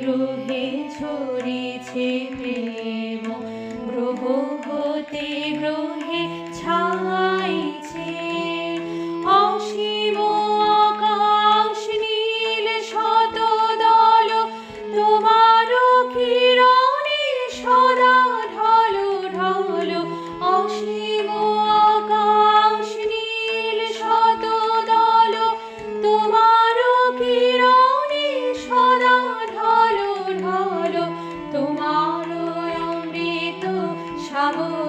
গ্রহে ছড়িছে প্রেম, গ্রহ হতে গ্রহে ছাইছে। অসীম আকাশ, নীল শত দল তোমার কিরণে সদা ঢল ঢল। অসীম যাবো